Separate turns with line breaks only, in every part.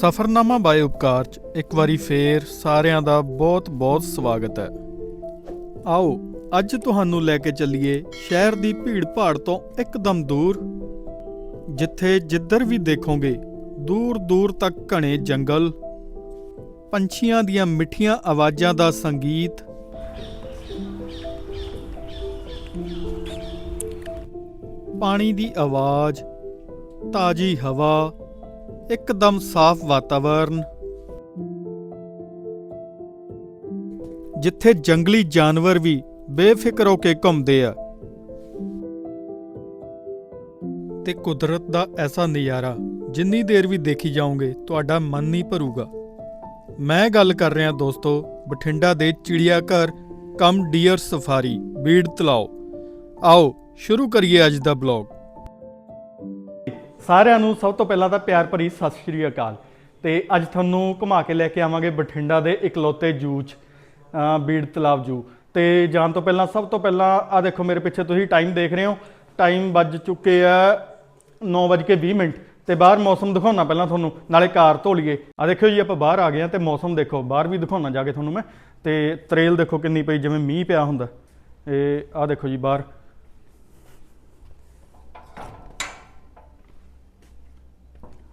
ਸਫਰਨਾਮਾ bye ਉਪਕਾਰ ਚ ਇੱਕ ਵਾਰੀ ਫੇਰ ਸਾਰਿਆਂ ਦਾ ਬਹੁਤ-ਬਹੁਤ ਸਵਾਗਤ ਹੈ। ਆਓ, ਅੱਜ ਤੁਹਾਨੂੰ ਲੈ ਕੇ ਚੱਲੀਏ ਸ਼ਹਿਰ ਦੀ ਭੀੜ-ਭਾੜ ਤੋਂ ਇੱਕਦਮ ਦੂਰ। ਜਿੱਥੇ ਜਿੱਧਰ ਵੀ ਦੇਖੋਗੇ, ਦੂਰ-ਦੂਰ ਤੱਕ ਘਣੇ ਜੰਗਲ, ਪੰਛੀਆਂ ਦੀਆਂ ਮਿੱਠੀਆਂ ਆਵਾਜ਼ਾਂ ਦਾ ਸੰਗੀਤ। ਪਾਣੀ ਦੀ ਆਵਾਜ਼, ਤਾਜੀ ਹਵਾ ਇੱਕਦਮ ਸਾਫ਼ ਵਾਤਾਵਰਨ। ਜਿੱਥੇ ਜੰਗਲੀ ਜਾਨਵਰ ਵੀ ਬੇਫਿਕਰ ਹੋ ਕੇ ਘੁੰਮਦੇ ਆ। ਤੇ ਕੁਦਰਤ ਦਾ ਐਸਾ ਨਜ਼ਾਰਾ ਜਿੰਨੀ ਦੇਰ ਵੀ ਦੇਖੀ ਜਾਓਗੇ, ਤੁਹਾਡਾ ਮਨ ਨਹੀਂ ਭਰੂਗਾ। ਮੈਂ ਗੱਲ ਕਰ ਰਿਹਾ ਦੋਸਤੋ, ਬਠਿੰਡਾ ਦੇ ਚਿੜੀਆ ਘਰ ਕਮ ਡੀਅਰ ਸਫਾਰੀ, ਬੀੜ ਤਲਾਓ। ਆਓ, ਸ਼ੁਰੂ ਕਰੀਏ ਅੱਜ ਦਾ ਬਲੌਗ। ਸਾਰਿਆਂ ਨੂੰ ਸਭ ਤੋਂ ਪਹਿਲਾਂ ਤਾਂ ਪਿਆਰ ਭਰੀ ਸਤਿ ਸ਼੍ਰੀ ਅਕਾਲ। ਤੇ ਅੱਜ ਤੁਹਾਨੂੰ ਘੁਮਾ ਕੇ ਲੈ ਕੇ ਆਵਾਂਗੇ ਬਠਿੰਡਾ ਦੇ ਇਕਲੌਤੇ ਜੂ 'ਚ ਬੀੜ ਤਲਾਬ ਜੂ। ਤੇ ਜਾਣ ਤੋਂ ਪਹਿਲਾਂ, ਸਭ ਤੋਂ ਪਹਿਲਾਂ ਆ ਦੇਖੋ ਮੇਰੇ ਪਿੱਛੇ ਤੁਸੀਂ ਟਾਈਮ ਦੇਖ ਰਹੇ ਹੋ। ਟਾਈਮ ਵੱਜ ਚੁੱਕੇ ਆ 9:20 ਮਿੰਟ। ਤੇ ਬਾਹਰ ਮੌਸਮ ਦਿਖਾਉਣਾ ਪਹਿਲਾਂ ਤੁਹਾਨੂੰ, ਨਾਲੇ ਕਾਰ ਧੋ ਲਈਏ ਆ ਦੇਖਿਓ ਜੀ, ਆਪਾਂ ਬਾਹਰ ਆ ਗਏ ਆ ਤੇ ਮੌਸਮ ਦੇਖੋ, ਬਾਹਰ ਵੀ ਦਿਖਾਉਣਾ ਜਾ ਕੇ ਤੁਹਾਨੂੰ ਮੈਂ। ਤੇ ਤਰੇਲ ਦੇਖੋ ਕਿੰਨੀ ਪਈ, ਜਿਵੇਂ ਮੀਂਹ ਪਿਆ ਹੁੰਦਾ। ਇਹ ਆ ਦੇਖੋ ਜੀ, ਬਾਹਰ।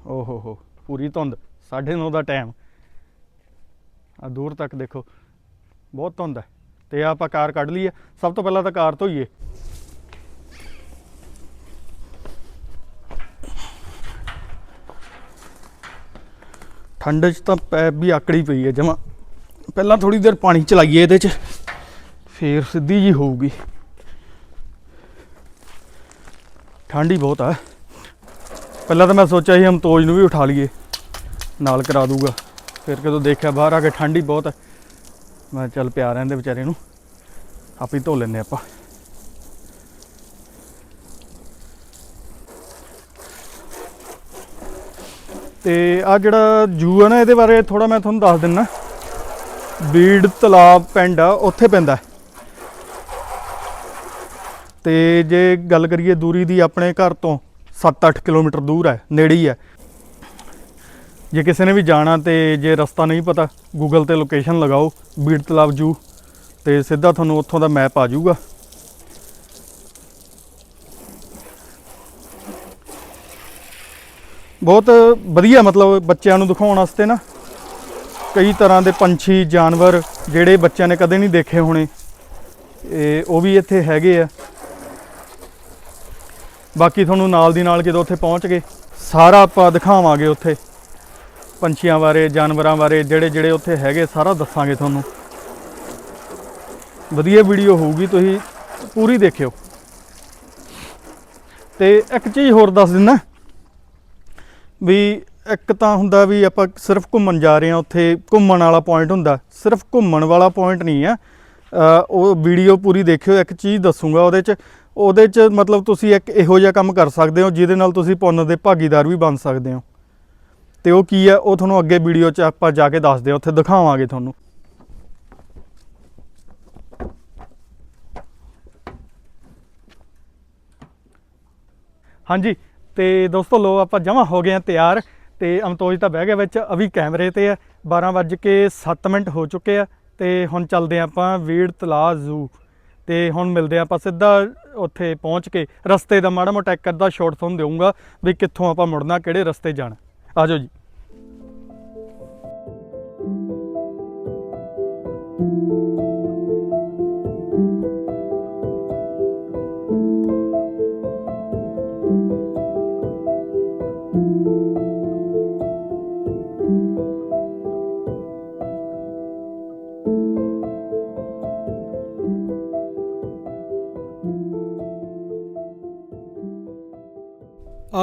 ਓ ਹੋ ਹੋ ਪੂਰੀ ਧੁੰਦ 9:30 ਦਾ ਟਾਈਮ ਆ ਦੂਰ ਤੱਕ ਦੇਖੋ, ਬਹੁਤ ਧੁੰਦ ਹੈ। ਤੇ ਆਪਾਂ ਕਾਰ ਕੱਢ ਲਈ ਹੈ ਸਭ ਤੋਂ ਪਹਿਲਾਂ ਤਾਂ ਕਾਰ ਧੋਈਏ। ਠੰਡ 'ਚ ਤਾਂ ਪੈਪ ਵੀ ਆਕੜੀ ਪਈ ਹੈ ਜਮਾ। ਪਹਿਲਾਂ ਥੋੜੀ ਦੇਰ ਪਾਣੀ ਚਲਾਈਏ ਇਹਦੇ 'ਚ, ਫੇਰ ਸਿੱਧੀ ਜੀ ਹੋਊਗੀ। ਠੰਡ ਹੀ ਬਹੁਤ ਆ। ਪਹਿਲਾਂ ਤਾਂ ਮੈਂ ਸੋਚਿਆ ਸੀ ਹਮਤੋਜ ਨੂੰ ਵੀ ਉਠਾ ਲਈਏ, ਨਾਲ ਕਰਾ ਦੂਗਾ। ਫਿਰ ਕਦੋਂ ਦੇਖਿਆ ਬਾਹਰ ਆ ਕੇ ਠੰਡ ਹੀ ਬਹੁਤ ਹੈ ਮੈਂ ਚੱਲ ਪਿਆ ਰਹਿੰਦੇ ਵਿਚਾਰੇ ਨੂੰ, ਆਪੇ ਧੋ ਲੈਨੇ ਆਪਾਂ। ਤੇ ਆ ਜਿਹੜਾ ਜੂ ਹੈ ਨਾ, ਇਹਦੇ ਬਾਰੇ ਥੋੜਾ ਮੈਂ ਤੁਹਾਨੂੰ ਦੱਸ ਦਿੰਨਾ। ਬੀੜ ਤਲਾਬ ਪਿੰਡ ਆ, ਉੱਥੇ ਪੈਂਦਾ। ਹੈ। ਤੇ ਜੇ ਗੱਲ ਕਰੀਏ ਦੂਰੀ ਦੀ ਆਪਣੇ ਘਰ ਤੋਂ 7-8 ਕਿਲੋਮੀਟਰ ਦੂਰ ਹੈ, ਨੇੜੇ ਹੀ ਹੈ। ਜੇ ਕਿਸੇ ਨੇ ਵੀ ਜਾਣਾ ਤੇ ਜੇ ਰਸਤਾ ਨਹੀਂ ਪਤਾ ਗੂਗਲ ਤੇ ਲੋਕੇਸ਼ਨ ਲਗਾਓ, ਬੀੜ ਤਲਾਬ ਜੂ, ਤੇ ਸਿੱਧਾ ਤੁਹਾਨੂੰ ਉੱਥੋਂ ਦਾ ਮੈਪ ਆ ਜਾਊਗਾ। ਬਹੁਤ ਵਧੀਆ ਮਤਲਬ ਬੱਚਿਆਂ ਨੂੰ ਦਿਖਾਉਣ ਵਾਸਤੇ ਨਾ। ਕਈ ਤਰ੍ਹਾਂ ਦੇ ਪੰਛੀ, ਜਾਨਵਰ, ਜਿਹੜੇ ਬੱਚਿਆਂ ਨੇ ਕਦੇ ਨਹੀਂ ਦੇਖੇ ਹੋਣੇ, ਇਹ ਉਹ ਵੀ ਇੱਥੇ ਹੈਗੇ ਆ। ਬਾਕੀ ਤੁਹਾਨੂੰ ਨਾਲ ਦੀ ਨਾਲ ਜਦੋਂ ਉੱਥੇ ਪਹੁੰਚ ਗਏ, ਸਾਰਾ ਆਪਾਂ ਦਿਖਾਵਾਂਗੇ ਉੱਥੇ। ਪੰਛੀਆਂ ਬਾਰੇ, ਜਾਨਵਰਾਂ ਬਾਰੇ, ਜਿਹੜੇ ਜਿਹੜੇ ਉੱਥੇ ਹੈਗੇ, ਸਾਰਾ ਦੱਸਾਂਗੇ ਤੁਹਾਨੂੰ। ਵਧੀਆ ਵੀਡੀਓ ਹੋਊਗੀ, ਤੁਸੀਂ ਪੂਰੀ ਦੇਖਿਓ। ਤੇ ਇੱਕ ਚੀਜ਼ ਹੋਰ ਦੱਸ ਦਿੰਦਾ। ਵੀ ਇੱਕ ਤਾਂ ਹੁੰਦਾ ਵੀ ਆਪਾਂ ਸਿਰਫ ਘੁੰਮਣ ਜਾ ਰਹੇ ਹਾਂ, ਉੱਥੇ ਘੁੰਮਣ ਵਾਲਾ ਪੁਆਇੰਟ ਹੁੰਦਾ। ਸਿਰਫ ਘੁੰਮਣ ਵਾਲਾ ਪੁਆਇੰਟ ਨਹੀਂ ਆ। ਉਹ ਵੀਡੀਓ ਪੂਰੀ ਦੇਖਿਓ, ਇੱਕ ਚੀਜ਼ ਦੱਸੂਗਾ ਉਹਦੇ 'ਚ। ਉਹਦੇ 'ਚ ਮਤਲਬ ਤੁਸੀਂ ਇੱਕ ਇਹੋ ਜਿਹਾ ਕੰਮ ਕਰ ਸਕਦੇ ਹੋ, ਜਿਹਦੇ ਨਾਲ ਤੁਸੀਂ ਪੁੰਨ ਦੇ ਭਾਗੀਦਾਰ ਵੀ ਬਣ ਸਕਦੇ ਹੋ। ਤੇ ਉਹ ਕੀ ਹੈ? ਉਹ ਤੁਹਾਨੂੰ ਅੱਗੇ ਵੀਡੀਓ 'ਚ ਆਪਾਂ ਜਾ ਕੇ ਦੱਸਦੇ ਹਾਂ, ਉੱਥੇ ਦਿਖਾਵਾਂਗੇ ਤੁਹਾਨੂੰ। ਹਾਂਜੀ, ਤੇ ਦੋਸਤੋ ਲੋ ਆਪਾਂ ਜਮਾ ਹੋ ਗਏ ਆ ਤਿਆਰ, ਤੇ ਅਮਤੋਜ ਤਾਂ ਬਹਿ ਗਿਆ ਵਿੱਚ ਅਭੀ ਕੈਮਰੇ ਤੇ ਆ 12 ਵੱਜ ਕੇ 7 ਮਿੰਟ ਹੋ ਚੁੱਕੇ ਆ, ਤੇ ਹੁਣ ਚੱਲਦੇ ਆ ਆਪਾਂ ਵੀੜ ਤਲਾ ਜ਼ੂ। ਤੇ ਹੁਣ ਮਿਲਦੇ ਆ ਆਪਾਂ ਸਿੱਧਾ ਉੱਥੇ ਪਹੁੰਚ ਕੇ ਰਸਤੇ ਦਾ ਮਾੜਾ ਮੋਟਾ ਇੱਕ ਅੱਧਾ ਸ਼ਾਟ ਤੁਹਾਨੂੰ ਦੇਵਾਂਗਾ ਵੀ ਕਿੱਥੋਂ ਆਪਾਂ ਮੁੜਨਾ, ਕਿਹੜੇ ਰਸਤੇ ਜਾਣਾ। ਆਜੋ ਜੀ।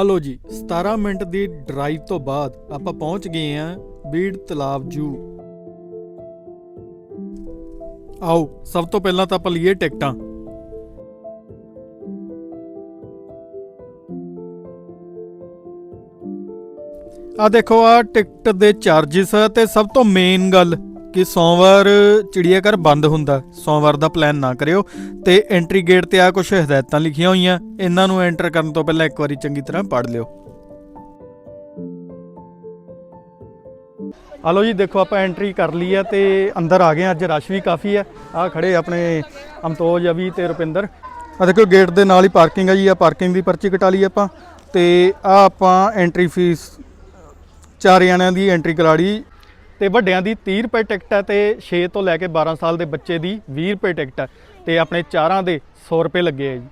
ਆ ਜੀ 17 ਮਿੰਟ ਦੀ ਡਰਾਈਵ ਤੋਂ ਬਾਅਦ ਆਪਾਂ ਪਹੁੰਚ ਗਏ ਆਂ ਬੀੜ ਤਲਾਬ ਜੂ। ਆਓ, ਸਭ ਤੋਂ ਪਹਿਲਾਂ ਤਾਂ ਆਪਾਂ ਲਈਏ ਟਿਕਟਾਂ। ਆ ਦੇਖੋ ਆ ਟਿਕਟ ਦੇ ਚਾਰजेस ਤੇ ਸਭ ਤੋਂ ਮੇਨ ਗੱਲ ਕਿ ਸੋਮਵਾਰ ਚਿੜੀਆਘਰ ਬੰਦ ਹੁੰਦਾ। ਸੋਮਵਾਰ ਦਾ ਪਲਾਨ ਨਾ ਕਰਿਓ ਤੇ ਐਂਟਰੀ ਗੇਟ ਤੇ ਆ ਕੁਝ ਹਦਾਇਤਾਂ ਲਿਖੀਆਂ ਹੋਈਆਂ। ਇਹਨਾਂ ਨੂੰ ਐਂਟਰ ਕਰਨ ਤੋਂ ਪਹਿਲਾਂ ਇੱਕ ਵਾਰੀ ਚੰਗੀ ਤਰ੍ਹਾਂ ਪੜ੍ਹ ਲਿਓ। ਆ ਜੀ, ਦੇਖੋ ਆਪਾਂ ਐਂਟਰੀ ਕਰ ਲਈ ਹੈ ਤੇ ਅੰਦਰ ਆ ਗਏ ਹਾਂ। ਅੱਜ ਰਸ਼ ਵੀ ਕਾਫੀ ਹੈ ਆ ਖੜੇ ਆਪਣੇ ਅਮਤੋਜ, ਅਵੀ ਤੇ ਰੁਪਿੰਦਰ। ਆ ਦੇਖੋ ਗੇਟ ਦੇ ਨਾਲ ਹੀ ਪਾਰਕਿੰਗ ਹੈ ਜੀ। ਆ ਪਾਰਕਿੰਗ ਦੀ ਪਰਚੀ ਕਟਾ ਲਈ ਆਪਾਂ। ਤੇ ਆ ਆਪਾਂ ਐਂਟਰੀ ਫੀਸ ਚਾਰ ਜਣਿਆਂ ਦੀ ਐਂਟਰੀ ਕਰਾ ਲਈ। ਤੇ ਵੱਡਿਆਂ ਦੀ 30 ਰੁਪਏ ਟਿਕਟ ਹੈ ਤੇ 6 ਤੋਂ ਲੈ ਕੇ 12 ਸਾਲ ਦੇ ਬੱਚੇ ਦੀ 20 ਰੁਪਏ ਟਿਕਟ ਹੈ ਤੇ ਆਪਣੇ ਚਾਰਾਂ ਦੇ 100 ਰੁਪਏ ਲੱਗੇ ਆ ਜੀ।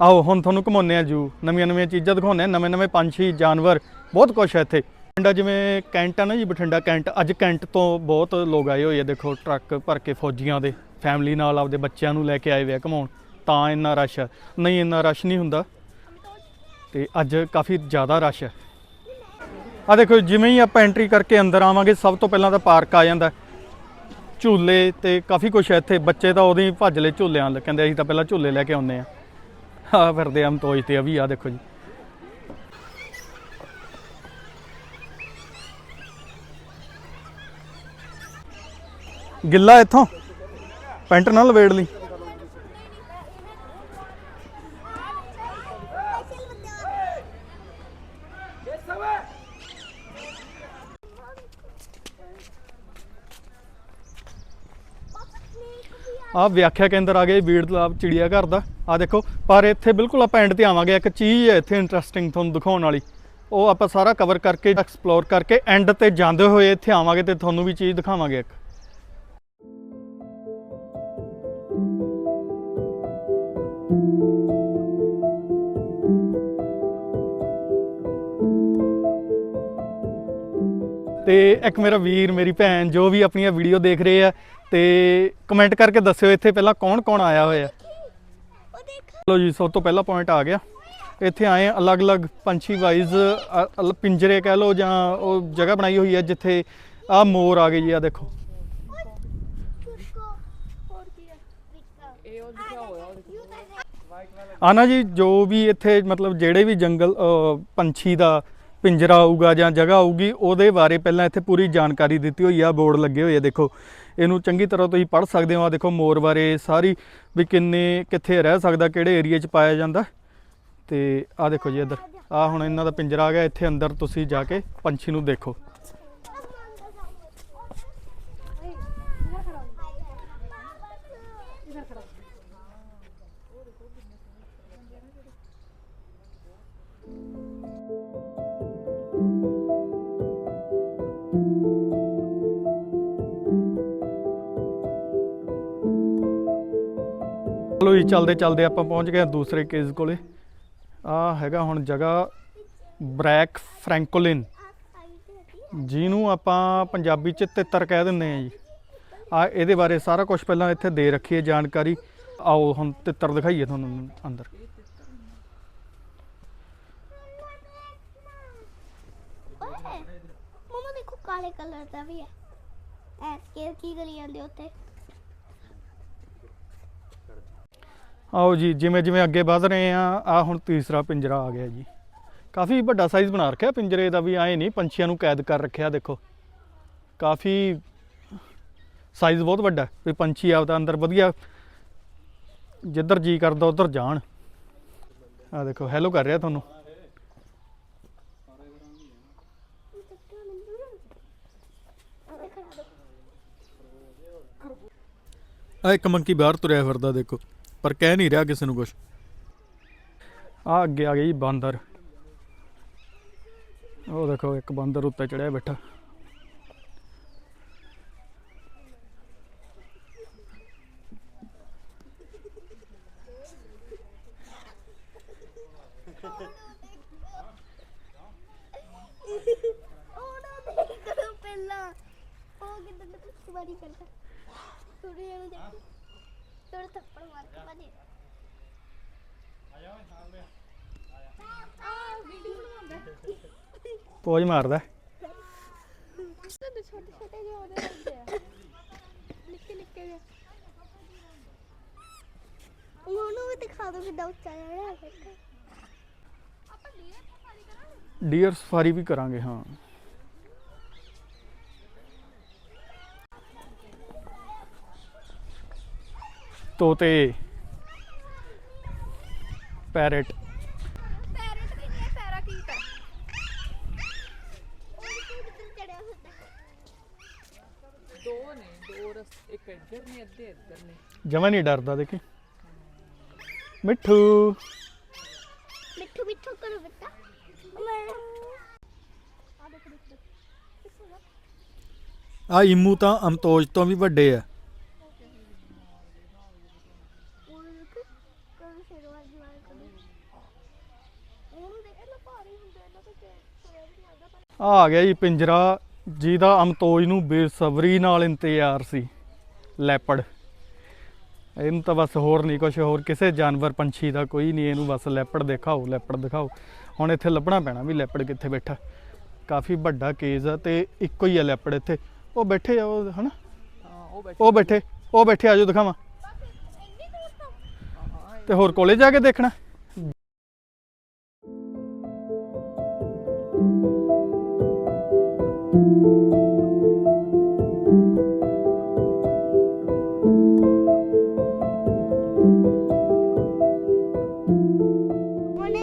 ਆਓ, ਹੁਣ ਤੁਹਾਨੂੰ ਘੁਮਾਉਂਦੇ ਆ ਜੂ। ਨਵੀਆਂ ਨਵੀਆਂ ਚੀਜ਼ਾਂ ਦਿਖਾਉਂਦੇ ਆ ਨਵੇਂ ਨਵੇਂ ਪੰਛੀ, ਜਾਨਵਰ, ਬਹੁਤ ਕੁਝ ਹੈ ਇੱਥੇ। ਬਠਿੰਡਾ ਜਿਵੇਂ ਕੈਂਟ ਆ ਨਾ ਜੀ, ਬਠਿੰਡਾ ਕੈਂਟ। ਅੱਜ ਕੈਂਟ ਤੋਂ ਬਹੁਤ ਲੋਕ ਆਏ ਹੋਏ ਆ, ਦੇਖੋ, ਟਰੱਕ ਭਰ ਕੇ ਫੌਜੀਆਂ ਦੇ ਫੈਮਿਲੀ ਨਾਲ ਆਪਦੇ ਬੱਚਿਆਂ ਨੂੰ ਲੈ ਕੇ ਆਏ ਹੋਏ ਆ ਤਾਂ ਇੰਨਾ ਰਸ਼ ਹੈ। ਨਹੀਂ, ਇੰਨਾ ਰਸ਼ ਨਹੀਂ ਹੁੰਦਾ। ਤੇ ਅੱਜ ਕਾਫੀ ਜ਼ਿਆਦਾ ਰਸ਼ ਹੈ। ਆ ਦੇਖੋ ਜਿਵੇਂ ਹੀ ਆਪਾਂ ਐਂਟਰੀ ਕਰਕੇ ਅੰਦਰ ਆਵਾਂਗੇ, ਸਭ ਤੋਂ ਪਹਿਲਾਂ ਤਾਂ ਪਾਰਕ ਆ ਜਾਂਦਾ। ਝੂਲੇ ਤੇ ਕਾਫੀ ਕੁਝ ਹੈ ਇੱਥੇ। ਬੱਚੇ ਤਾਂ ਉਹਦੇ ਹੀ ਭੱਜ ਲਏ ਝੂਲਿਆਂ ਵੱਲ ਕਹਿੰਦੇ ਅਸੀਂ ਤਾਂ ਪਹਿਲਾਂ ਝੂਲੇ ਲੈ ਕੇ ਆਉਂਦੇ ਆ ਆ ਫਿਰਦੇ ਆ ਤੋਜ ਤੇ ਆ ਵੀ ਆ ਦੇਖੋ ਜੀ। ਗਿੱਲਾ ਇੱਥੋਂ? ਪੈਂਟ ਨਾਲ ਲਵੇੜ ਲਈ। ਆ ਵਿਆਖਿਆ ਕੇਂਦਰ ਆ ਗਏ ਬੀੜ ਤਲਾਬ ਚਿੜੀਆ ਘਰ ਦਾ। ਆ ਦੇਖੋ, ਪਰ ਇੱਥੇ ਬਿਲਕੁਲ ਆਪਾਂ ਐਂਡ ਤੇ ਆਵਾਂਗੇ। ਇੱਕ ਚੀਜ਼ ਹੈ ਇੱਥੇ ਇੰਟਰਸਟਿੰਗ ਤੁਹਾਨੂੰ ਦਿਖਾਉਣ ਵਾਲੀ। ਉਹ ਆਪਾਂ ਸਾਰਾ ਕਵਰ ਕਰਕੇ ਐਕਸਪਲੋਰ ਕਰਕੇ ਐਂਡ ਤੇ ਜਾਂਦੇ ਹੋਏ ਇੱਥੇ ਆਵਾਂਗੇ ਤੇ ਤੁਹਾਨੂੰ ਵੀ ਚੀਜ਼ ਦਿਖਾਵਾਂਗੇ ਇੱਕ। ਤੇ ਇੱਕ ਮੇਰਾ ਵੀਰ, ਮੇਰੀ ਭੈਣ ਜੋ ਵੀ ਆਪਣੀਆਂ ਵੀਡੀਓ ਦੇਖ ਰਹੇ ਆ ਤੇ ਕਮੈਂਟ ਕਰਕੇ ਦੱਸਿਓ ਇੱਥੇ ਪਹਿਲਾਂ ਕੌਣ ਕੌਣ ਆਇਆ ਹੋਇਆ। ਚਲੋ ਜੀ, ਸਭ ਤੋਂ ਪਹਿਲਾ ਪੁਆਇੰਟ ਆ ਗਿਆ। ਇੱਥੇ ਆਏ ਅਲੱਗ-ਅਲੱਗ ਪੰਛੀ ਵਾਈਜ਼ ਪਿੰਜਰੇ ਕਹਿ ਲਓ ਜਾਂ ਉਹ ਜਗ੍ਹਾ ਬਣਾਈ ਹੋਈ ਹੈ ਜਿੱਥੇ ਆ ਮੋਰ ਆ ਗਈ ਜੀ ਆ ਦੇਖੋ। ਆ ਜੀ, ਜੋ ਵੀ ਇੱਥੇ ਮਤਲਬ ਜਿਹੜੇ ਵੀ ਜੰਗਲ ਪੰਛੀ ਦਾ ਪਿੰਜਰਾ ਆਊਗਾ ਜਾਂ ਜਗ੍ਹਾ ਆਊਗੀ, ਉਹਦੇ ਬਾਰੇ ਪਹਿਲਾਂ ਇੱਥੇ ਪੂਰੀ ਜਾਣਕਾਰੀ ਦਿੱਤੀ ਹੋਈ ਆ, ਬੋਰਡ ਲੱਗੇ ਹੋਏ ਆ, ਦੇਖੋ। ਇਹਨੂੰ ਚੰਗੀ ਤਰ੍ਹਾਂ ਤੁਸੀਂ ਪੜ੍ਹ ਸਕਦੇ ਹੋ। ਆ ਦੇਖੋ ਮੋਰ ਬਾਰੇ ਸਾਰੀ ਵੀ ਕਿੰਨੇ, ਕਿੱਥੇ ਰਹਿ ਸਕਦਾ, ਕਿਹੜੇ ਏਰੀਆ 'ਚ ਪਾਇਆ ਜਾਂਦਾ। ਤੇ ਆ ਦੇਖੋ ਜੀ ਇੱਧਰ। ਆ ਹੁਣ ਇਹਨਾਂ ਦਾ ਪਿੰਜਰਾ ਆ ਗਿਆ। ਇੱਥੇ ਅੰਦਰ ਤੁਸੀਂ ਜਾ ਕੇ ਪੰਛੀ ਨੂੰ ਦੇਖੋ। ਜੀ, ਚੱਲਦੇ ਚੱਲਦੇ ਆਪਾਂ ਪਹੁੰਚ ਗਏ ਦੂਸਰੇ ਕੇਸ ਕੋਲੇ। ਆ ਹੈਗਾ ਹੁਣ ਜਗ੍ਹਾ ਬ੍ਰੈਕ ਫ੍ਰੈਂਕੋਲਿਨ। ਜਿਹਨੂੰ ਆਪਾਂ ਪੰਜਾਬੀ ਚ ਤਿੱਤਰ ਕਹਿ ਦਿੰਦੇ ਆ ਜੀ। ਆ ਇਹਦੇ ਬਾਰੇ ਸਾਰਾ ਕੁਝ ਪਹਿਲਾਂ ਇੱਥੇ ਦੇ ਰੱਖੀ ਹੈ ਜਾਣਕਾਰੀ। ਆਓ ਹੁਣ ਤਿੱਤਰ ਦਿਖਾਈਏ ਤੁਹਾਨੂੰ ਅੰਦਰ।
ਓਏ, ਮਮਾ ਦੇਖੋ ਕਾਲੇ ਕਲਰ ਦਾ ਵੀ ਹੈ। ਐ ਸਕੇਲ ਕੀ ਕਰੀ ਜਾਂਦੇ ਉੱਤੇ
ਆਓ ਜੀ, ਜਿਵੇਂ ਜਿਵੇਂ ਅੱਗੇ ਵਧ ਰਹੇ ਆ ਆ ਹੁਣ ਤੀਸਰਾ ਪਿੰਜਰਾ ਆ ਗਿਆ ਜੀ। ਕਾਫੀ ਵੱਡਾ ਸਾਈਜ਼ ਬਣਾ ਰੱਖਿਆ ਪਿੰਜਰੇ ਦਾ ਵੀ ਐ ਨਹੀਂ, ਪੰਛੀਆਂ ਨੂੰ ਕੈਦ ਕਰ ਰੱਖਿਆ, ਦੇਖੋ। ਕਾਫੀ ਸਾਈਜ਼ ਬਹੁਤ ਵੱਡਾ, ਵੀ ਪੰਛੀ ਆਪਦਾ ਅੰਦਰ ਵਧੀਆ, ਜਿੱਧਰ ਜੀ ਕਰਦਾ, ਉਧਰ ਜਾਣ। ਆ ਦੇਖੋ ਹੈਲੋ ਕਰ ਰਿਹਾ ਤੁਹਾਨੂੰ। ਆ ਇੱਕ ਮੰਕੀ ਬਾਹਰ ਤੁਰਿਆ ਫਿਰਦਾ, ਦੇਖੋ। ਪਰ ਕਹਿ ਨਹੀਂ ਰਿਹਾ ਕਿਸੇ ਨੂੰ ਕੁਝ ਆ ਅੱਗੇ ਆ ਗਈ ਬਾਂਦਰ। ਉਹ ਦੇਖੋ ਇੱਕ ਬਾਂਦਰ ਉੱਤੇ ਚੜਿਆ ਬੈਠਾ
ਉਹ ਨਾ ਦੇਖ ਕਰੋ ਪਹਿਲਾਂ ਉਹ ਕਿਦਾਂ ਦਾ ਸਵਾਰੀ ਕਰਦਾ ਥੋੜੇ ਜਿਹਾ ਨੂੰ ਦੇਖ ਥੋੜਾ ਥੱਪੜ ਮਾਰ ਕੇ ਭਾਜੀ ਆ ਵੀਡੀਓ ਬਣਾਉਂਦਾ
ਪੋਜ ਮਾਰਦਾ
ਛੋਟੇ ਛੋਟੇ ਛੋਟੇ ਜਿਹੇ ਉਹਦੇ ਹੁੰਦੇ ਆ ਨਿੱਕੇ ਨਿੱਕੇ ਜਿਹੇ ਉਹਨੂੰ ਵੀ ਦਿਖਾ ਦੋ ਕਿੱਦਾਂ ਉੱਚਾ ਜਿਹਾ ਹੈ। ਆਪਾਂ ਲੀਅਰ ਸਫਾਰੀ ਕਰਾਂਗੇ।
ਡੀਅਰ ਸਫਾਰੀ ਵੀ ਕਰਾਂਗੇ ਹਾਂ। ਤੋਤੇ। ਪੈਰਟ
ਪੈਰਟ ਵੀ ਨਹੀਂ ਪੈਰਾਕੀਟ ਉਹ ਕਿੱਥੇ ਚੜਿਆ ਹੁੰਦਾ
ਦੋ ਨੇ ਦੋ ਰਸ ਇੱਕ ਇੱਧਰ ਨੇ ਅੱਧੇ ਇੱਧਰ ਨੇ।
ਜਮਾ ਨਹੀਂ ਡਰਦਾ ਦੇਖੀ। ਮਿੱਠੂ।
ਮਿੱਠੂ ਮਿੱਠੂ ਕਰੋ ਬੇਟਾ। ਮੈਂ ਆ
ਇਮੂ ਤਾਂ ਅਮਤੋਜ ਤੋਂ ਵੀ ਵੱਡੇ ਆ। ਆ ਗਿਆ ਜੀ ਪਿੰਜਰਾ ਜਿਹਦਾ ਅਮਤੋਜ ਨੂੰ ਬੇਸਬਰੀ ਨਾਲ ਇੰਤਜ਼ਾਰ ਸੀ। ਲੈਪੜ। ਇਹਨੂੰ ਤਾਂ ਬਸ ਹੋਰ ਨਹੀਂ ਕੁਝ ਹੋਰ ਕਿਸੇ ਜਾਨਵਰ ਪੰਛੀ ਦਾ ਕੋਈ ਨਹੀਂ ਇਹਨੂੰ ਬਸ ਲੈਪੜ ਦਿਖਾਓ ਲੈਪੜ ਦਿਖਾਓ। ਹੁਣ ਇੱਥੇ ਲੱਭਣਾ ਪੈਣਾ ਵੀ ਲੈਪੜ ਕਿੱਥੇ ਬੈਠਾ। ਕਾਫੀ ਵੱਡਾ ਕੇਜ ਆ ਤੇ ਇੱਕੋ ਹੀ ਆ ਲੈਪੜ ਇੱਥੇ। ਉਹ ਬੈਠੇ ਆ ਉਹ ਹਨਾ?
ਹਾਂ ਉਹ ਬੈਠੇ।
ਉਹ ਬੈਠੇ ਉਹ ਬੈਠੇ ਆਜੋ ਦਿਖਾਵਾਂ। ਤੇ ਹੋਰ ਕੋਲੇ ਜਾ ਕੇ ਦੇਖਣਾ?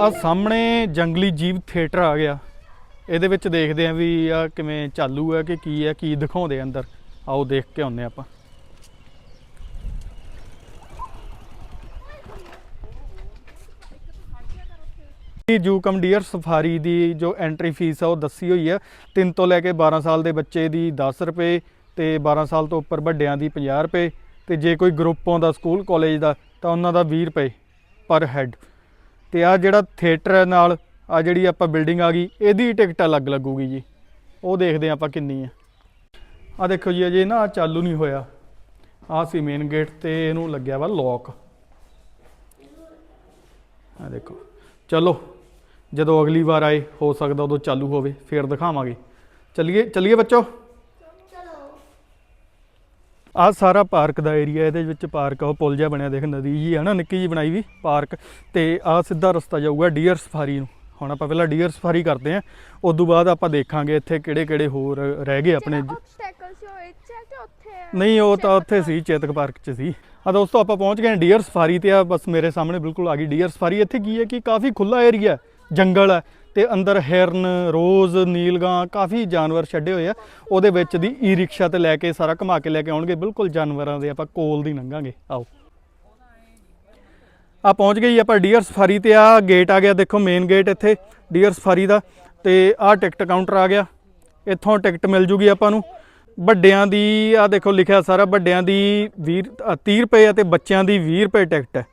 ਆ ਸਾਹਮਣੇ ਜੰਗਲੀ ਜੀਵ ਥੀਏਟਰ ਆ ਗਿਆ। ਇਹਦੇ ਵਿੱਚ ਦੇਖਦੇ ਆ ਵੀ ਆ ਕਿਵੇਂ ਚਾਲੂ ਹੈ ਕਿ ਕੀ ਹੈ ਕੀ ਦਿਖਾਉਂਦੇ ਅੰਦਰ। ਆਓ ਦੇਖ ਕੇ ਆਉਂਦੇ ਆਪਾਂ। ਇਹ ਜੂ ਕਮ ਡੀਅਰ ਸਫਾਰੀ ਦੀ ਜੋ ਐਂਟਰੀ ਫੀਸ ਆ, ਉਹ ਦੱਸੀ ਹੋਈ ਹੈ 3 ਤੋਂ ਲੈ ਕੇ 12 ਸਾਲ ਦੇ ਬੱਚੇ ਦੀ 10 ਰੁਪਏ ਤੇ 12 ਸਾਲ ਤੋਂ ਉੱਪਰ ਵੱਡਿਆਂ ਦੀ 50 ਰੁਪਏ। ਤੇ ਜੇ ਕੋਈ ਗਰੁੱਪ ਆਉਂਦਾ ਸਕੂਲ, ਕਾਲਜ ਦਾ, ਤਾਂ ਉਹਨਾਂ ਦਾ 20 ਰੁਪਏ ਪਰ ਹੈੱਡ। ਤੇ ਆ ਜਿਹੜਾ ਥੀਏਟਰ ਨਾਲ ਆ ਜਿਹੜੀ ਆਪਾਂ ਬਿਲਡਿੰਗ ਆ ਗਈ, ਇਹਦੀ ਟਿਕਟ ਅਲੱਗ ਲੱਗੂਗੀ ਜੀ। ਉਹ ਦੇਖਦੇ ਹਾਂ ਆਪਾਂ ਕਿੰਨੀ ਆ ਆ ਦੇਖੋ ਜੀ, ਅਜੇ ਨਾ ਆਹ ਚਾਲੂ ਨਹੀਂ ਹੋਇਆ। ਆ ਸੀ ਮੇਨ ਗੇਟ ਤੇ ਇਹਨੂੰ ਲੱਗਿਆ ਵਾ ਲੋਕ ਆ ਦੇਖੋ। ਚਲੋ, ਜਦੋਂ ਅਗਲੀ ਵਾਰ ਆਏ, ਹੋ ਸਕਦਾ ਉਦੋਂ ਚਾਲੂ ਹੋਵੇ, ਫੇਰ ਦਿਖਾਵਾਂਗੇ। ਚੱਲੀਏ ਚੱਲੀਏ ਬੱਚੋ। ਆ ਸਾਰਾ ਪਾਰਕ ਦਾ ਏਰੀਆ ਇਹਦੇ ਵਿੱਚ ਪਾਰਕ ਆ ਉਹ ਪੁਲ ਜਿਹਾ ਬਣਿਆ ਦੇਖ ਨਦੀ ਜੀ ਹੈ ਨਾ ਨਿੱਕੀ ਜੀ ਬਣਾਈ ਵੀ ਪਾਰਕ। ਤੇ ਆ ਸਿੱਧਾ ਰਸਤਾ ਜਾਊਗਾ ਡੀਅਰ ਸਫਾਰੀ ਨੂੰ। ਹੁਣ ਆਪਾਂ ਪਹਿਲਾਂ ਡੀਅਰ ਸਫਾਰੀ ਕਰਦੇ ਆਂ ਉਸ ਤੋਂ ਬਾਅਦ ਆਪਾਂ ਦੇਖਾਂਗੇ ਇੱਥੇ ਕਿਹੜੇ ਕਿਹੜੇ ਹੋਰ ਰਹਿ ਗਏ ਆਪਣੇ ਨਹੀਂ ਉਹ ਤਾਂ ਉੱਥੇ ਸੀ ਚੇਤਕ ਪਾਰਕ 'ਚ ਸੀ। ਆ ਦੋਸਤੋ ਆਪਾਂ ਪਹੁੰਚ ਗਏ ਡੀਅਰ ਸਫਾਰੀ ਤੇ ਆ ਬਸ ਮੇਰੇ ਸਾਹਮਣੇ ਬਿਲਕੁਲ ਆ ਗਈ ਡੀਅਰ ਸਫਾਰੀ। ਇੱਥੇ ਕੀ ਹੈ ਕਿ ਕਾਫੀ ਖੁੱਲਾ ਏਰੀਆ ਜੰਗਲ ਹੈ ਤੇ ਅੰਦਰ ਹਿਰਨ ਰੋਜ਼ ਨੀਲਗਾਂ ਕਾਫੀ ਜਾਨਵਰ ਛੱਡੇ ਹੋਏ ਆ। ਉਹਦੇ ਵਿੱਚ ਦੀ ਈ ਰਿਕਸ਼ਾ ਤੇ ਲੈ ਕੇ ਸਾਰਾ ਘੁਮਾ ਕੇ ਲੈ ਕੇ ਆਉਣਗੇ। ਬਿਲਕੁਲ ਜਾਨਵਰਾਂ ਦੇ ਆਪਾਂ ਕੋਲ ਦੀ ਲੰਘਾਂਗੇ। ਆਓ। ਆ ਪਹੁੰਚ ਗਈ ਆਪਾਂ ਡੀਅਰ ਸਫਾਰੀ ਤੇ। ਆ ਗੇਟ ਆ ਗਿਆ ਦੇਖੋ ਮੇਨ ਗੇਟ ਇੱਥੇ ਡੀਅਰ ਸਫਾਰੀ ਦਾ। ਤੇ ਆ ਟਿਕਟ ਕਾਊਂਟਰ ਆ ਗਿਆ। ਇੱਥੋਂ ਟਿਕਟ ਮਿਲ ਜੂਗੀ ਆਪਾਂ ਨੂੰ। ਵੱਡਿਆਂ ਦੀ ਆ ਦੇਖੋ ਲਿਖਿਆ ਸਾਰਾ ਵੱਡਿਆਂ ਦੀ 20 ਅ, 30 ਰੁਪਏ ਅਤੇ ਬੱਚਿਆਂ ਦੀ 20 ਰੁਪਏ ਟਿਕਟ ਹੈ।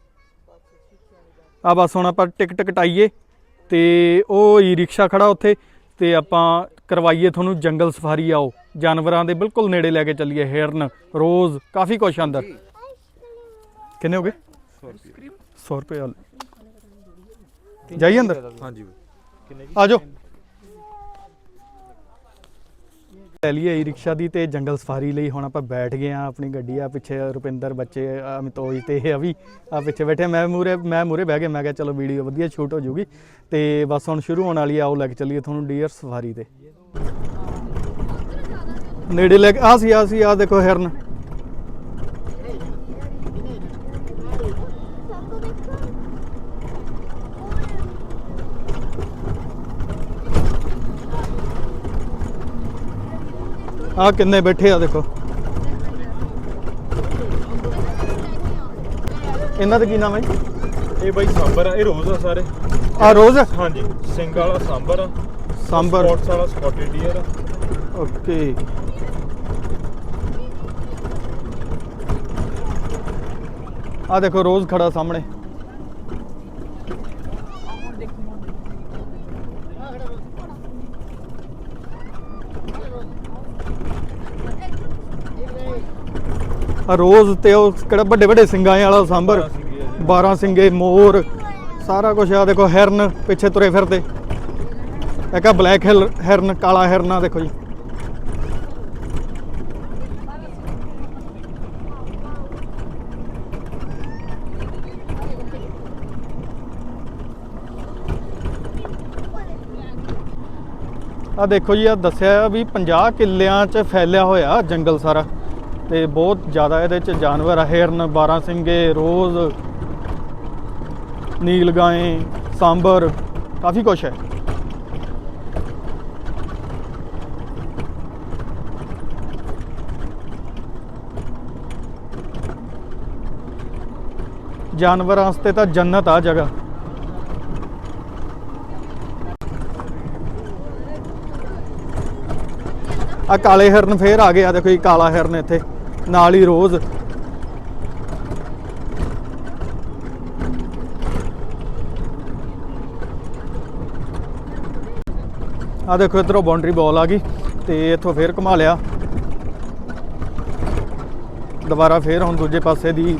ਆ ਬਸ ਹੁਣ ਆਪਾਂ ਟਿਕਟ ਕਟਾਈਏ। ਤੇ ਉਹ ਈ ਰਿਕਸ਼ਾ ਖੜਾ ਉੱਥੇ ਤੇ ਆਪਾਂ ਕਰਵਾਈਏ ਤੁਹਾਨੂੰ ਜੰਗਲ ਸਫਾਰੀ ਆਓ। ਜਾਨਵਰਾਂ ਦੇ ਬਿਲਕੁਲ ਨੇੜੇ ਲੈ ਕੇ ਚੱਲੀਏ ਹਿਰਨ ਰੋਜ਼ ਕਾਫੀ ਕੁਛ ਅੰਦਰ ਕਿੰਨੇ ਹੋ ਗਏ? 100 ਰੁਪਏ। ਵਾਲੇ। ਜਾਈਏ ਅੰਦਰ?
ਹਾਂਜੀ
ਆ ਜਾਓ। ਲੈ ਲਈਏ ਈ ਰਿਕਸ਼ਾ ਦੀ ਤੇ ਜੰਗਲ ਸਫਾਰੀ ਲਈ ਹੁਣ ਆਪਾਂ ਬੈਠ ਗਏ ਆ ਆਪਣੀ ਗੱਡੀ ਆ ਪਿੱਛੇ ਰੁਪਿੰਦਰ ਬੱਚੇ ਅਮਿਤੋਜ ਤੇ ਇਹ ਅਵੀ ਆ ਪਿੱਛੇ ਬੈਠੇ ਮੈਂ ਮੂਰੇ ਮੈਂ ਮੂਰੇ ਬਹਿ ਗਿਆ, ਮੈਂ ਕਿਹਾ ਚਲੋ ਵੀਡੀਓ ਵਧੀਆ ਸ਼ੂਟ ਹੋ ਜੂਗੀ ਤੇ ਬਸ ਹੁਣ ਸ਼ੁਰੂ ਹੋਣ ਵਾਲੀ ਆ, ਆਓ ਲੈ ਕੇ ਚੱਲੀਏ ਤੁਹਾਨੂੰ ਡੀਅਰ ਸਫਾਰੀ ਤੇ। ਨੇੜੇ ਲੈ ਕੇ ਆ ਸੀ ਆ ਸੀ ਆ ਦੇਖੋ ਹਿਰਨ। ਆ ਕਿੰਨੇ ਬੈਠੇ ਆ ਦੇਖੋ। ਇਹਨਾਂ ਦਾ ਕੀ ਨਾਮ ਹੈ ਜੀ?
ਇਹ ਬਾਈ ਸਾਂਬਰ ਆ ਇਹ ਰੋਜ਼ ਆ ਸਾਰੇ।
ਆ ਰੋਜ਼?
ਹਾਂਜੀ ਸਿੰਘ ਵਾਲਾ ਸਾਂਬਰ ਆ।
ਸਾਂਬਰ।
ਸਪੋਰਟਸ ਵਾਲਾ ਸਪੋਟਡ ਡੀਅਰ ਆ।
ਓਕੇ। ਆ ਦੇਖੋ ਰੋਜ਼ ਖੜਾ ਸਾਹਮਣੇ। ਆ ਰੋਜ਼ ਤੇ ਉਹ ਕਿਹੜਾ ਵੱਡੇ ਵੱਡੇ ਸਿੰਘਾਂ ਵਾਲਾ ਸਾਂਬਰ 12 ਸਿੰਘੇ ਮੋਰ ਸਾਰਾ ਕੁਝ ਆ ਦੇਖੋ ਹਿਰਨ ਪਿੱਛੇ ਤੁਰੇ ਫਿਰਦੇ। ਇੱਕ ਆ ਬਲੈਕ ਹਿਰਨ ਕਾਲਾ ਹਿਰਨ ਆ ਦੇਖੋ ਜੀ। ਆ ਦੇਖੋ ਜੀ ਆ ਦੱਸਿਆ ਵੀ 50 ਕਿੱਲਿਆਂ 'ਚ ਫੈਲਿਆ ਹੋਇਆ ਜੰਗਲ ਸਾਰਾ। ਤੇ ਬਹੁਤ ਜ਼ਿਆਦਾ ਇਹਦੇ 'ਚ ਜਾਨਵਰ ਆ, ਹਿਰਨ, ਬਾਰਾਂ ਸਿੰਘੇ ਰੋਜ਼, ਨੀਲ ਗਾਏ, ਸਾਂਬਰ, ਕਾਫੀ ਕੁਛ ਹੈ। ਜਾਨਵਰਾਂ ਵਾਸਤੇ ਤਾਂ ਜੰਨਤ ਆ ਜਗ੍ਹਾ। ਆ ਕਾਲੇ ਹਿਰਨ ਫੇਰ ਆ ਗਿਆ ਦੇਖੋ ਇਹ ਕਾਲਾ ਹਿਰਨ ਇੱਥੇ। ਨਾਲ ਹੀ ਰੋਜ਼। ਆ ਦੇਖੋ, ਇਧਰੋਂ ਬਾਉਂਡਰੀ ਬਾਲ ਆ ਗਈ ਤੇ ਇੱਥੋਂ ਫੇਰ ਘੁਮਾ ਲਿਆ। ਦੁਬਾਰਾ ਫੇਰ ਹੁਣ ਦੂਜੇ ਪਾਸੇ ਦੀ,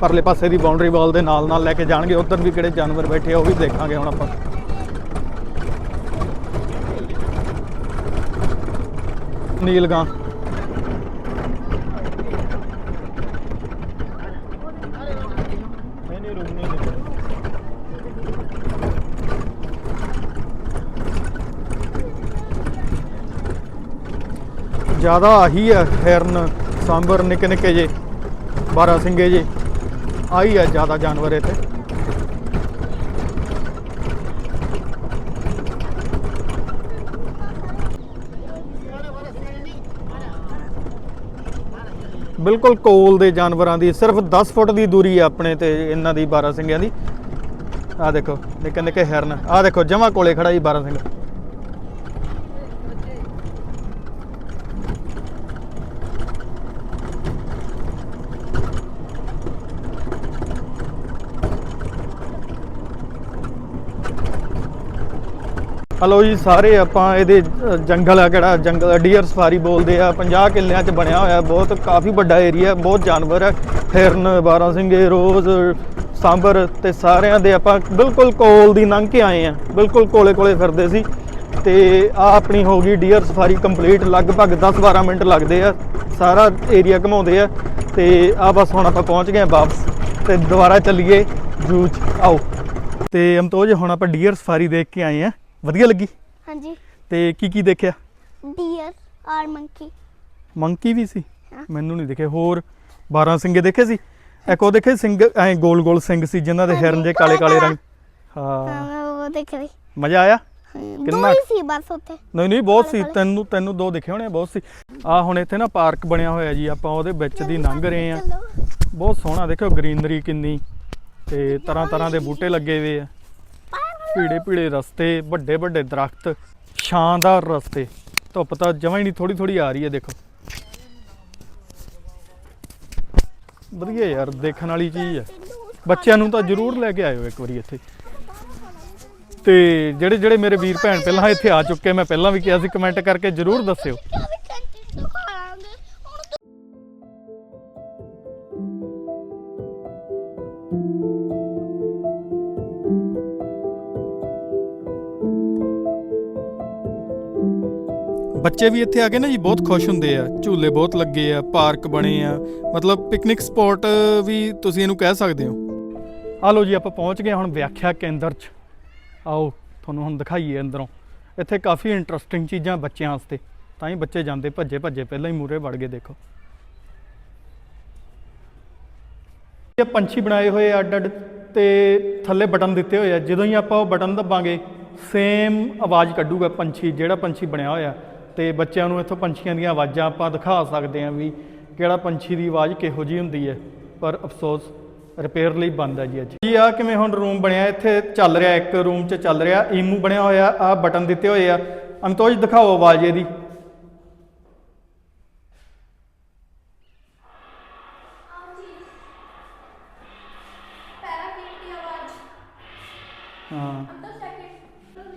ਪਰਲੇ ਪਾਸੇ ਦੀ ਬਾਉਂਡਰੀ ਬਾਲ ਦੇ ਨਾਲ ਨਾਲ ਲੈ ਕੇ ਜਾਣਗੇ। ਉਧਰ ਵੀ ਕਿਹੜੇ ਜਾਨਵਰ ਬੈਠੇ ਆ, ਉਹ ਵੀ ਦੇਖਾਂਗੇ ਹੁਣ ਆਪਾਂ। ਨੀਲਗਾਂ
ਨਹੀਂ ਨਹੀਂ ਰੂਮ ਨਹੀਂ ਦਿੰਦੇ
ਜ਼ਿਆਦਾ ਆਹੀ ਆ ਹਿਰਨ, ਸਾਂਬਰ ਨਿੱਕੇ ਨਿੱਕੇ ਜੇ, ਬਾਰਾ ਸਿੰਘੇ ਜੇ, ਆਹੀ ਆ ਜ਼ਿਆਦਾ ਜਾਨਵਰ ਇੱਥੇ। ਬਿਲਕੁਲ ਕੋਲ ਦੇ ਜਾਨਵਰਾਂ ਦੀ, ਸਿਰਫ 10 ਫੁੱਟ ਦੀ ਦੂਰੀ ਆ ਆਪਣੇ ਤੇ, ਇਹਨਾਂ ਦੀ ਬਾਰਾ ਸਿੰਘਿਆਂ ਦੀ। ਆ ਦੇਖੋ, ਨਿੱਕੇ ਨਿੱਕੇ ਹਿਰਨ ਆ ਦੇਖੋ, ਜਮਾ ਕੋਲੇ ਖੜਾ ਜੀ ਬਾਰਾ ਸਿੰਘ। ਹਲੋ ਜੀ, ਸਾਰੇ ਆਪਾਂ ਇਹਦੇ ਜੰਗਲ ਆ ਕਿਹੜਾ? ਜੰਗਲ, ਡੀਅਰ ਸਫਾਰੀ ਬੋਲਦੇ ਆ। 50 ਕਿੱਲਿਆਂ 'ਚ ਬਣਿਆ ਹੋਇਆ, ਬਹੁਤ ਕਾਫੀ ਵੱਡਾ ਏਰੀਆ ਬਹੁਤ ਜਾਨਵਰ ਹੈ। ਹਿਰਨ ਬਾਰਾਂ ਸਿੰਘੇ ਰੋਜ਼, ਸਾਂਬਰ ਤੇ ਸਾਰਿਆਂ ਦੇ ਆਪਾਂ ਬਿਲਕੁਲ ਕੋਲ ਦੀ ਲੰਘ ਕੇ ਆਏ ਆ। ਬਿਲਕੁਲ ਕੋਲੇ ਕੋਲੇ ਫਿਰਦੇ ਸੀ। ਤੇ ਆ ਆਪਣੀ ਹੋ ਗਈ ਡੀਅਰ ਸਫਾਰੀ ਕੰਪਲੀਟ। ਲਗਭਗ 10-12 ਮਿੰਟ ਲੱਗਦੇ ਆ। ਸਾਰਾ ਏਰੀਆ ਘਮਾਉਂਦੇ ਆ। ਤੇ ਆ ਬਸ ਹੁਣ ਆਪਾਂ ਪਹੁੰਚ ਗਏ ਆ ਵਾਪਸ। ਤੇ ਦੁਬਾਰਾ ਚੱਲੀਏ ਜੂ 'ਚ। ਆਓ। ਤੇ ਅਮਤੋਜ, ਹੁਣ ਆਪਾਂ ਡੀਅਰ ਸਫਾਰੀ ਦੇਖ ਕੇ ਆਏ ਆ। ਵਧੀਆ ਲੱਗੀ?
ਹਾਂਜੀ।
ਤੇ ਕੀ ਕੀ ਦੇਖਿਆ?
ਡੀਅਰ ਔਰ ਮੰਕੀ
ਮੰਕੀ ਵੀ ਸੀ?
ਹਾਂ।
ਮੈਨੂੰ ਨਹੀਂ ਦਿਖੇ। ਹੋਰ 12 ਸਿੰਘੇ ਦੇਖੇ ਸੀ? ਇੱਕ ਉਹ ਦੇਖੇ ਸਿੰਘ ਐ ਗੋਲ ਗੋਲ ਸਿੰਘ ਸੀ ਜਿਨ੍ਹਾਂ ਦੇ ਹਿਰਨ ਜੇ ਕਾਲੇ ਕਾਲੇ ਰੰਗ।
ਹਾਂ।
ਹਾਂ
ਮੈਂ ਉਹ ਦੇਖ ਰਹੀ
ਮਜ਼ਾ ਆਇਆ?
ਹਾਂ, ਦੋ
ਕਿੰਨਾ-
ਹੀ ਸੀ ਬਸ ਉੱਥੇ।
ਨਹੀਂ ਨਹੀਂ ਬਹੁਤ ਸੀ।
ਕਾਲੇ-ਕਾਲੇ।
ਤੈਨੂੰ ਤੈਨੂੰ ਦੋ ਦਿਖੇ ਹੋਣੇ ਬਹੁਤ ਸੀ। ਆ ਹੁਣ ਇੱਥੇ ਨਾ ਪਾਰਕ ਬਣਿਆ ਹੋਇਆ ਜੀ ਆਪਾਂ ਉਹਦੇ ਵਿੱਚ ਦੀ ਲੰਘ ਰਹੇ ਆ।
ਚਲੋ।
ਬਹੁਤ ਸੋਹਣਾ ਦੇਖੋ ਗ੍ਰੀਨਰੀ ਕਿੰਨੀ। ਤੇ ਤਰ੍ਹਾਂ ਤਰ੍ਹਾਂ ਦੇ ਬੂਟੇ ਲੱਗੇ ਹੋਏ ਆ। ਭੀੜੇ ਭੀੜੇ ਰਸਤੇ ਵੱਡੇ ਵੱਡੇ ਦਰਖਤ, ਸ਼ਾਨਦਾਰ ਰਸਤੇ। ਧੁੱਪ ਤਾਂ ਜਮਾਂ ਹੀ ਨਹੀਂ ਥੋੜੀ ਥੋੜੀ ਆ ਰਹੀ ਹੈ, ਦੇਖੋ। ਵਧੀਆ ਯਾਰ, ਦੇਖਣ ਵਾਲੀ ਚੀਜ਼ ਹੈ। ਬੱਚਿਆਂ ਨੂੰ ਤਾਂ ਜ਼ਰੂਰ ਲੈ ਕੇ ਆਇਓ ਇੱਕ ਵਾਰੀ ਇੱਥੇ। ਤੇ ਜਿਹੜੇ ਜਿਹੜੇ ਮੇਰੇ ਵੀਰ ਭੈਣ ਪਹਿਲਾਂ ਇੱਥੇ ਆ ਚੁੱਕੇ, ਮੈਂ ਪਹਿਲਾਂ ਵੀ ਕਿਹਾ ਸੀ, ਕਮੈਂਟ ਕਰਕੇ ਜ਼ਰੂਰ ਦੱਸਿਓ। ਬੱਚੇ ਵੀ ਇੱਥੇ ਆ ਕੇ ਨਾ ਜੀ, ਬਹੁਤ ਖੁਸ਼ ਹੁੰਦੇ ਆ। ਝੂਲੇ ਬਹੁਤ ਲੱਗੇ ਆ, ਪਾਰਕ ਬਣੇ ਆ। ਮਤਲਬ ਪਿਕਨਿਕ ਸਪੌਟ ਵੀ ਤੁਸੀਂ ਇਹਨੂੰ ਕਹਿ ਸਕਦੇ ਹੋ। ਆ ਲਓ ਜੀ, ਆਪਾਂ ਪਹੁੰਚ ਗਏ ਹੁਣ ਵਿਆਖਿਆ ਕੇਂਦਰ 'ਚ। ਆਓ, ਤੁਹਾਨੂੰ ਹੁਣ ਦਿਖਾਈਏ ਅੰਦਰੋਂ। ਇੱਥੇ ਕਾਫੀ ਇੰਟਰਸਟਿੰਗ ਚੀਜ਼ਾਂ ਬੱਚਿਆਂ ਵਾਸਤੇ। ਤਾਂ ਹੀ ਬੱਚੇ ਜਾਂਦੇ, ਭੱਜੇ ਭੱਜੇ, ਪਹਿਲਾਂ ਹੀ ਮੂਰੇ ਵੜ ਗਏ, ਦੇਖੋ। ਇਹ ਪੰਛੀ ਬਣਾਏ ਹੋਏ ਅੱਡ ਅੱਡ ਤੇ ਥੱਲੇ ਬਟਨ ਦਿੱਤੇ ਹੋਏ ਆ। ਜਦੋਂ ਹੀ ਆਪਾਂ ਉਹ ਬਟਨ ਦਬਾਂਗੇ ਸੇਮ ਆਵਾਜ਼ ਕੱਢੂਗਾ ਪੰਛੀ, ਜਿਹੜਾ ਪੰਛੀ ਬਣਿਆ ਹੋਇਆ। ਤੇ ਬੱਚਿਆਂ ਨੂੰ ਇੱਥੋਂ ਪੰਛੀਆਂ ਦੀਆਂ ਆਵਾਜ਼ਾਂ ਆਪਾਂ ਦਿਖਾ ਸਕਦੇ ਹਾਂ ਵੀ ਕਿਹੜਾ ਪੰਛੀ ਦੀ ਆਵਾਜ਼ ਕਿਹੋ ਜੀ ਹੁੰਦੀ ਹੈ। ਪਰ ਅਫਸੋਸ ਰਿਪੇਅਰ ਲਈ ਬੰਦ ਹੈ ਜੀ ਅੱਜ। ਜੀ ਆ ਕਿਵੇਂ ਹੁਣ ਰੂਮ ਬਣਿਆ? ਇੱਥੇ ਚੱਲ ਰਿਹਾ, ਇੱਕ ਰੂਮ 'ਚ ਚੱਲ ਰਿਹਾ। ਈਮੂ ਬਣਿਆ ਹੋਇਆ ਆ ਬਟਨ ਦਿੱਤੇ ਹੋਏ ਆ। ਅੰਤੋਜ ਦਿਖਾਓ ਆਵਾਜ਼ ਇਹਦੀ ਹਾਂ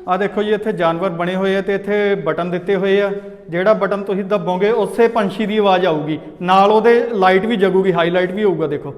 ਆ ਦੇਖੋ ਜੀ, ਇੱਥੇ ਜਾਨਵਰ ਬਣੇ ਹੋਏ ਆ ਤੇ ਇੱਥੇ ਬਟਨ ਦਿੱਤੇ ਹੋਏ ਆ। ਜਿਹੜਾ ਬਟਨ ਤੁਸੀਂ ਦੱਬੋਗੇ, ਉਸੇ ਪੰਛੀ ਦੀ ਆਵਾਜ਼ ਆਊਗੀ। ਨਾਲ ਉਹਦੇ ਲਾਈਟ ਵੀ ਜਗੂਗੀ ਹਾਈਲਾਈਟ ਵੀ ਹੋਊਗਾ, ਦੇਖੋ।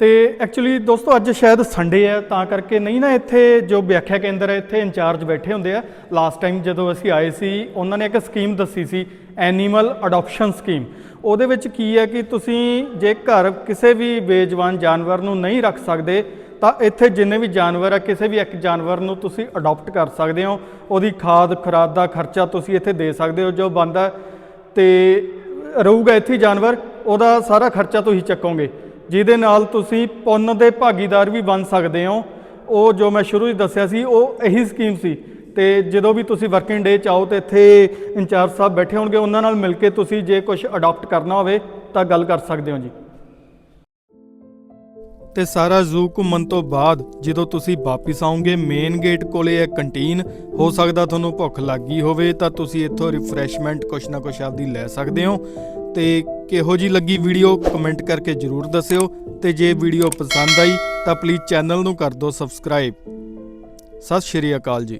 ਤੇ ਐਕਚੁਅਲੀ ਦੋਸਤੋ, ਅੱਜ ਸ਼ਾਇਦ ਸੰਡੇ ਹੈ ਤਾਂ ਕਰਕੇ ਨਹੀਂ ਨਾ ਇੱਥੇ ਜੋ ਵਿਆਖਿਆ ਕੇਂਦਰ ਹੈ ਇੱਥੇ ਇੰਚਾਰਜ ਬੈਠੇ ਹੁੰਦੇ ਆ। ਲਾਸਟ ਟਾਈਮ ਜਦੋਂ ਅਸੀਂ ਆਏ ਸੀ, ਉਹਨਾਂ ਨੇ ਇੱਕ ਸਕੀਮ ਦੱਸੀ ਸੀ ਐਨੀਮਲ ਅਡਾਪਸ਼ਨ ਸਕੀਮ ਉਹਦੇ ਵਿੱਚ ਕੀ ਹੈ ਕਿ ਤੁਸੀਂ ਜੇ ਘਰ ਕਿਸੇ ਵੀ ਬੇਜਵਾਨ ਜਾਨਵਰ ਨੂੰ ਨਹੀਂ ਰੱਖ ਸਕਦੇ ਤਾਂ ਇੱਥੇ ਜਿੰਨੇ ਵੀ ਜਾਨਵਰ ਆ, ਕਿਸੇ ਵੀ ਇੱਕ ਜਾਨਵਰ ਨੂੰ ਤੁਸੀਂ ਅਡਾਪਟ ਕਰ ਸਕਦੇ ਹੋ। ਉਹਦੀ ਖਾਦ, ਖੁਰਾਕ ਦਾ ਖਰਚਾ ਤੁਸੀਂ ਇੱਥੇ ਦੇ ਸਕਦੇ ਹੋ, ਜੋ ਬੰਦਾ ਤੇ ਰਹੂਗਾ ਇੱਥੇ ਜਾਨਵਰ, ਉਹਦਾ ਸਾਰਾ ਖਰਚਾ ਤੁਸੀਂ ਚੱਕੋਗੇ। ਜਿਹਦੇ ਨਾਲ ਤੁਸੀਂ ਪੁੰਨ ਦੇ ਭਾਗੀਦਾਰ ਵੀ ਬਣ ਸਕਦੇ ਹੋ। ਉਹ ਜੋ ਮੈਂ ਸ਼ੁਰੂ ਹੀ ਦੱਸਿਆ ਸੀ, ਉਹ ਇਹੀ ਸਕੀਮ ਸੀ। ਤੇ ਜਦੋਂ ਵੀ ਤੁਸੀਂ ਵਰਕਿੰਗ ਡੇ ਚ ਆਓ ਤੇ ਇੱਥੇ ਇੰਚਾਰਜ ਸਾਹਿਬ ਬੈਠੇ ਹੋਣਗੇ, ਉਹਨਾਂ ਨਾਲ ਮਿਲ ਕੇ ਤੁਸੀਂ ਜੇ ਕੁਝ ਅਡਾਪਟ ਕਰਨਾ ਹੋਵੇ ਤਾਂ ਗੱਲ ਕਰ ਸਕਦੇ ਹੋ ਜੀ। ਤੇ ਸਾਰਾ ਜ਼ੂ ਘੁੰਮਣ ਤੋਂ ਬਾਅਦ ਜਦੋਂ ਤੁਸੀਂ ਵਾਪਿਸ ਆਉਂਗੇ ਮੇਨ ਗੇਟ ਕੋਲੇ ਹੈ ਕੰਟੀਨ ਹੋ ਸਕਦਾ ਤੁਹਾਨੂੰ ਭੁੱਖ ਲੱਗੀ ਹੋਵੇ ਤਾਂ ਤੁਸੀਂ ਇੱਥੋਂ ਰਿਫਰੈਸ਼ਮੈਂਟ ਕੁਛ ਨਾ ਕੁਛ ਆਪਦੀ ਲੈ ਸਕਦੇ ਹੋ। ਤੇ ਕਿਹੋ ਜੀ ਲੱਗੀ ਵੀਡੀਓ ਕਮੈਂਟ ਕਰਕੇ ਜਰੂਰ ਦੱਸਿਓ। ਤੇ ਜੇ ਵੀਡੀਓ ਪਸੰਦ ਆਈ ਤਾਂ ਪਲੀਜ਼ ਚੈਨਲ ਨੂੰ ਕਰ ਦਿਓ ਸਬਸਕ੍ਰਾਈਬ ਸਤਿ ਸ਼੍ਰੀ ਅਕਾਲ ਜੀ।